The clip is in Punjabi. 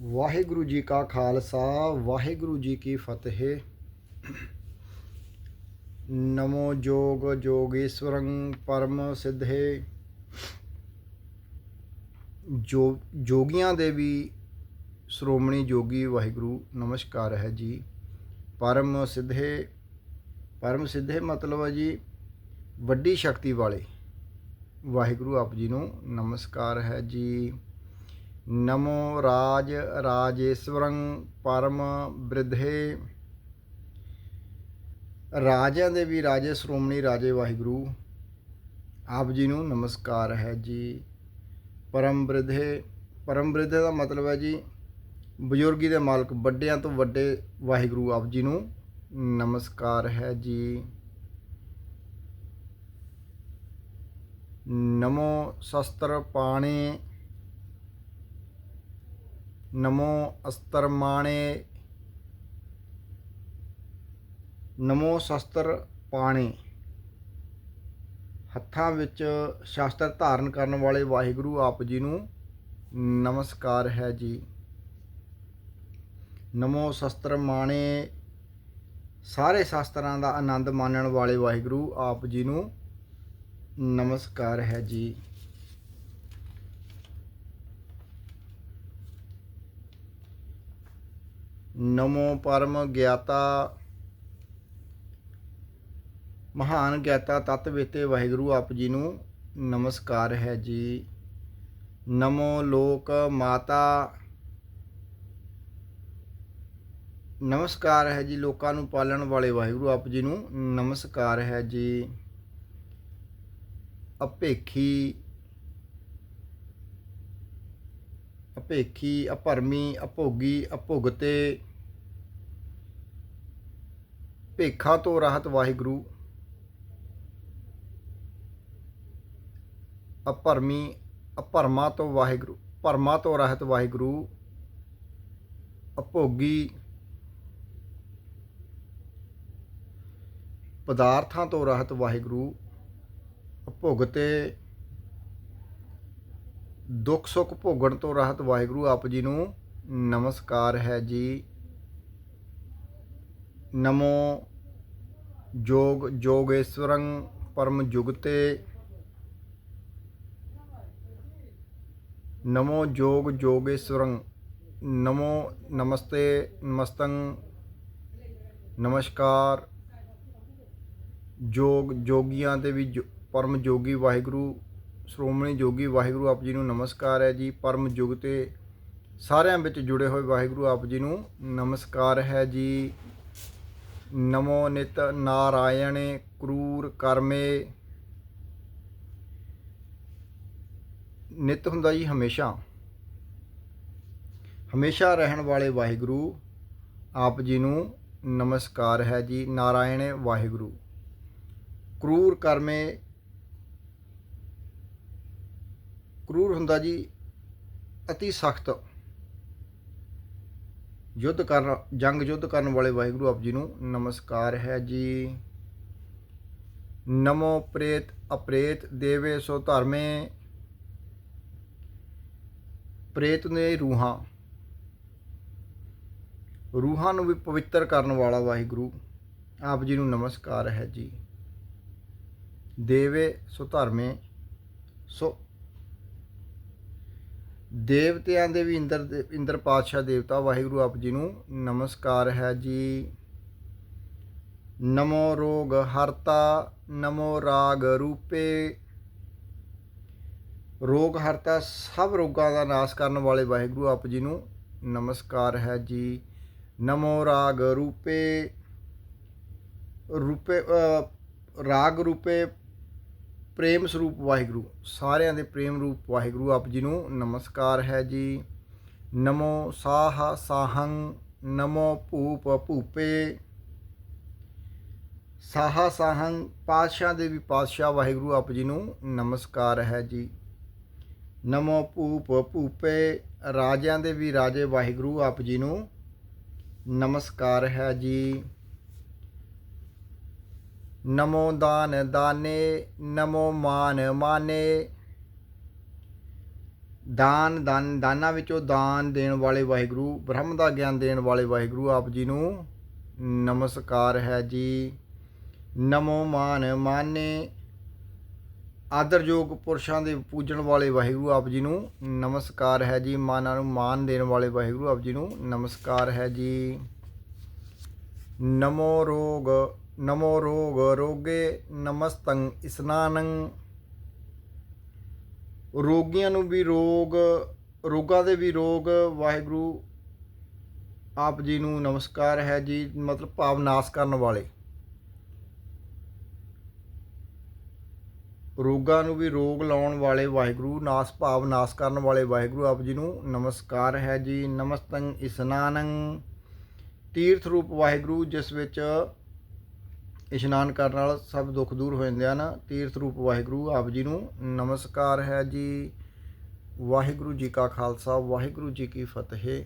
ਵਾਹਿਗੁਰੂ ਜੀ ਕਾ ਖਾਲਸਾ, ਵਾਹਿਗੁਰੂ ਜੀ ਕੀ ਫਤਿਹ। ਨਮੋ ਜੋਗ ਜੋਗੇਸ਼ਵਰੰ ਪਰਮ ਸਿੱਧੇ। ਜੋ, ਜੋਗੀਆਂ ਦੇ ਵੀ ਸ਼੍ਰੋਮਣੀ ਜੋਗੀ ਵਾਹਿਗੁਰੂ, ਨਮਸਕਾਰ ਹੈ ਜੀ। ਪਰਮ ਸਿੱਧੇ ਪਰਮ ਸਿੱਧੇ ਮਤਲਬ ਹੈ ਜੀ, ਵੱਡੀ ਸ਼ਕਤੀ ਵਾਲੇ। ਵਾਹਿਗੁਰੂ ਆਪ ਜੀ ਨੂੰ ਨਮਸਕਾਰ ਹੈ ਜੀ। ਨਮੋ ਰਾਜ ਰਾਜੇਸ਼ਵਰੰ ਪਰਮ ਬ੍ਰਿਧੇ ਰਾਜਿਆਂ ਦੇ ਵੀ ਰਾਜੇ ਸ਼੍ਰੋਮਣੀ ਰਾਜੇ ਵਾਹਿਗੁਰੂ ਆਪ ਜੀ ਨੂੰ ਨਮਸਕਾਰ ਹੈ ਜੀ ਪਰਮ ਬ੍ਰਿਧੇ ਪਰਮ ਬ੍ਰਿਧੇ ਦਾ ਮਤਲਬ ਹੈ ਜੀ ਬਜ਼ੁਰਗੀ ਦੇ ਮਾਲਕ ਵੱਡਿਆਂ ਤੋਂ ਵੱਡੇ ਵਾਹਿਗੁਰੂ ਆਪ ਜੀ ਨੂੰ ਨਮਸਕਾਰ ਹੈ ਜੀ ਨਮੋ ਸ਼ਸਤਰ ਪਾਣੇ ਨਮੋ ਅਸਤਰ ਮਾਣੇ ਨਮੋ ਸ਼ਸਤਰ ਪਾਣੇ ਹੱਥਾਂ ਵਿੱਚ ਸ਼ਸਤਰ ਧਾਰਨ ਕਰਨ ਵਾਲੇ ਵਾਹਿਗੁਰੂ ਆਪ ਜੀ ਨੂੰ ਨਮਸਕਾਰ ਹੈ ਜੀ ਨਮੋ ਸ਼ਸਤਰ ਮਾਣੇ ਸਾਰੇ ਸ਼ਾਸਤਰਾਂ ਦਾ ਆਨੰਦ ਮਾਣਨ ਵਾਲੇ ਵਾਹਿਗੁਰੂ ਆਪ ਜੀ ਨੂੰ ਨਮਸਕਾਰ ਹੈ ਜੀ ਨਮੋ ਪਰਮ ਗਿਆਤਾ ਮਹਾਨ ਗਿਆਤਾ ਤਤ ਵੇਤੇ ਵਾਹਿਗੁਰੂ ਆਪ ਜੀ ਨੂੰ ਨਮਸਕਾਰ ਹੈ ਜੀ। ਨਮੋ ਲੋਕ ਮਾਤਾ ਨਮਸਕਾਰ ਹੈ ਜੀ। ਲੋਕਾਂ ਨੂੰ ਪਾਲਣ ਵਾਲੇ ਵਾਹਿਗੁਰੂ ਆਪ ਜੀ ਨੂੰ ਨਮਸਕਾਰ ਹੈ ਜੀ। ਅਪੇਖੀ ਅਪੇਖੀ ਅਪਰਮੀ, ਅਭੋਗੀ, ਅਭੁਗਤੇ। ਭੇਖਾਂ ਤੋਂ ਰਾਹਤ ਵਾਹਿਗੁਰੂ। ਅਪਰਮੀ, ਅਪਰਮਾ ਤੋਂ ਵਾਹਿਗੁਰੂ, ਪਰਮਾ ਤੋਂ ਰਹਿਤ ਵਾਹਿਗੁਰੂ। ਅਭੋਗੀ, ਪਦਾਰਥਾਂ ਤੋਂ ਰਹਿਤ ਵਾਹਿਗੁਰੂ। ਭੁਗਤੇ ਦੁੱਖ ਸੁੱਖ ਭੋਗਣ ਤੋਂ ਰਾਹਤ ਵਾਹਿਗੁਰੂ ਆਪ ਜੀ ਨੂੰ ਨਮਸਕਾਰ ਹੈ ਜੀ। ਨਮੋ ਜੋਗ ਜੋਗੇਸ਼ਵਰੰ ਪਰਮ ਜੁਗਤੇ। ਨਮੋ ਜੋਗ ਜੋਗੇਸ਼ਵਰੰ। ਨਮੋ ਨਮਸਤੇ ਨਮਸਤੰ। ਨਮਸਕਾਰ। ਜੋਗ ਜੋਗੀਆਂ ਦੇ ਵੀ ਜੋ- ਪਰਮ ਜੋਗੀ ਵਾਹਿਗੁਰੂ ਸ਼੍ਰੋਮਣੀ ਜੋਗੀ ਵਾਹਿਗੁਰੂ ਆਪ ਜੀ ਨੂੰ ਨਮਸਕਾਰ ਹੈ ਜੀ। ਪਰਮ ਯੁਗ ਤੇ ਸਾਰਿਆਂ ਵਿੱਚ ਜੁੜੇ ਹੋਏ ਵਾਹਿਗੁਰੂ ਆਪ ਜੀ ਨੂੰ ਨਮਸਕਾਰ ਹੈ ਜੀ। ਨਮੋ ਨਿਤ ਨਾਰਾਇਣੇ ਕਰੂਰ ਕਰਮੇ। ਨਿਤ ਹੁੰਦਾ ਜੀ ਹਮੇਸ਼ਾ। ਹਮੇਸ਼ਾ ਰਹਿਣ ਵਾਲੇ ਵਾਹਿਗੁਰੂ ਆਪ ਜੀ ਨੂੰ ਨਮਸਕਾਰ ਹੈ ਜੀ। ਨਾਰਾਇਣੇ ਵਾਹਿਗੁਰੂ। ਕਰੂਰ ਕਰਮੇ ਕਰੂਰ ਹੁੰਦਾ ਜੀ, ਅਤੀ ਸਖਤ ਯੁੱਧ ਕਰਨ, ਜੰਗ ਯੁੱਧ ਕਰਨ ਵਾਲੇ ਵਾਹਿਗੁਰੂ ਆਪ ਜੀ ਨੂੰ ਨਮਸਕਾਰ ਹੈ ਜੀ। ਨਮੋ ਪ੍ਰੇਤ ਅਪ੍ਰੇਤ ਦੇਵੇ ਸੋ ਧਰਮੇ, ਪ੍ਰੇਤ ਨੇ ਰੂਹਾਂ ਰੂਹਾਂ ਨੂੰ ਵੀ ਪਵਿੱਤਰ ਕਰਨ ਵਾਲਾ ਵਾਹਿਗੁਰੂ ਆਪ ਜੀ ਨੂੰ ਨਮਸਕਾਰ ਹੈ ਜੀ। ਦੇਵੇ ਸੋ ਧਰਮੇ, ਸੋ ਦੇਵਤਿਆਂ ਦੇ ਵੀ ਇੰਦਰ ਦੇ- ਇੰਦਰ ਪਾਤਸ਼ਾਹ ਦੇਵਤਾ ਵਾਹਿਗੁਰੂ ਆਪ ਜੀ ਨੂੰ ਨਮਸਕਾਰ ਹੈ ਜੀ। ਨਮੋ ਰੋਗ ਹਰਤਾ, ਨਮੋ ਰਾਗ ਰੂਪੇ। ਰੋਗ ਹਰਤਾ ਸਭ ਰੋਗਾਂ ਦਾ ਨਾਸ਼ ਕਰਨ ਵਾਲੇ ਵਾਹਿਗੁਰੂ ਆਪ ਜੀ ਨੂੰ ਨਮਸਕਾਰ ਹੈ ਜੀ। ਨਮੋ ਰਾਗ ਰੂਪੇ। ਰੂਪੇ ਰਾਗ ਰੂਪੇ ਪ੍ਰੇਮ ਸਰੂਪ ਵਾਹਿਗੁਰੂ, ਸਾਰਿਆਂ ਦੇ ਪ੍ਰੇਮ ਰੂਪ ਵਾਹਿਗੁਰੂ, ਆਪ ਜੀ ਨੂੰ ਨਮਸਕਾਰ ਹੈ ਜੀ। ਨਮੋ ਸਾਹ ਸਾਹੰ, ਨਮੋ ਭੂਪ ਭੂਪੇ। ਸਾਹ ਸਾਹੰ, ਪਾਤਸ਼ਾਹ ਦੇ ਵੀ ਪਾਤਸ਼ਾਹ ਵਾਹਿਗੁਰੂ, ਆਪ ਜੀ ਨੂੰ ਨਮਸਕਾਰ ਹੈ ਜੀ। ਨਮੋ ਭੂਪ ਭੂਪੇ, ਰਾਜਿਆਂ ਦੇ ਵੀ ਰਾਜੇ ਵਾਹਿਗੁਰੂ, ਆਪ ਜੀ ਨੂੰ ਨਮਸਕਾਰ ਹੈ ਜੀ। ਨਮੋ ਦਾਨ ਦਾਨੇ, ਨਮੋ ਮਾਨ ਮਾਨੇ। ਦਾਨ ਦਾਨ, ਦਾਨਾਂ ਵਿੱਚੋਂ ਦਾਨ ਦੇਣ ਵਾਲੇ ਵਾਹਿਗੁਰੂ, ਬ੍ਰਹਮ ਦਾ ਗਿਆਨ ਦੇਣ ਵਾਲੇ ਵਾਹਿਗੁਰੂ, ਆਪ ਜੀ ਨੂੰ ਨਮਸਕਾਰ ਹੈ ਜੀ। ਨਮੋ ਮਾਨ ਮਾਨੇ। ਆਦਰਯੋਗ ਪੁਰਸ਼ਾਂ ਦੇ ਪੂਜਣ ਵਾਲੇ ਵਾਹਿਗੁਰੂ, ਆਪ ਜੀ ਨੂੰ ਨਮਸਕਾਰ ਹੈ ਜੀ। ਮਾਨਾਂ ਨੂੰ ਮਾਨ ਦੇਣ ਵਾਲੇ ਵਾਹਿਗੁਰੂ, ਆਪ ਜੀ ਨੂੰ ਨਮਸਕਾਰ ਹੈ ਜੀ। ਨਮੋ ਰੋਗ ਨਮੋ ਰੋਗ ਰੋਗੇ ਨਮਸਤੰ ਇਸਨਾਨੰ ਰੋਗੀਆਂ ਨੂੰ ਵੀ ਰੋਗ ਰੋਗਾਂ ਦੇ ਵੀ ਰੋਗ ਵਾਹਿਗੁਰੂ ਆਪ ਜੀ ਨੂੰ ਨਮਸਕਾਰ ਹੈ ਜੀ ਮਤਲਬ ਭਾਵ ਨਾਸ ਕਰਨ ਵਾਲੇ ਰੋਗਾਂ ਨੂੰ ਵੀ ਰੋਗ ਲਾਉਣ ਵਾਲੇ ਵਾਹਿਗੁਰੂ ਨਾਸ ਭਾਵ ਨਾਸ ਕਰਨ ਵਾਲੇ ਵਾਹਿਗੁਰੂ ਆਪ ਜੀ ਨੂੰ ਨਮਸਕਾਰ ਹੈ ਜੀ ਨਮਸਤੰ ਇਸਨਾਨੰ ਤੀਰਥ ਰੂਪ ਵਾਹਿਗੁਰੂ ਜਿਸ ਵਿੱਚ ਇਸ਼ਨਾਨ ਕਰਨ ਨਾਲ ਸਭ ਦੁੱਖ ਦੂਰ ਹੋ ਜਾਂਦੇ ਹਨ ਤੀਰਥ ਰੂਪ ਵਾਹਿਗੁਰੂ, ਆਪ ਜੀ ਨੂੰ ਨਮਸਕਾਰ ਹੈ ਜੀ। ਵਾਹਿਗੁਰੂ ਜੀ ਕਾ ਖਾਲਸਾ, ਵਾਹਿਗੁਰੂ ਜੀ ਕੀ ਫਤਿਹ।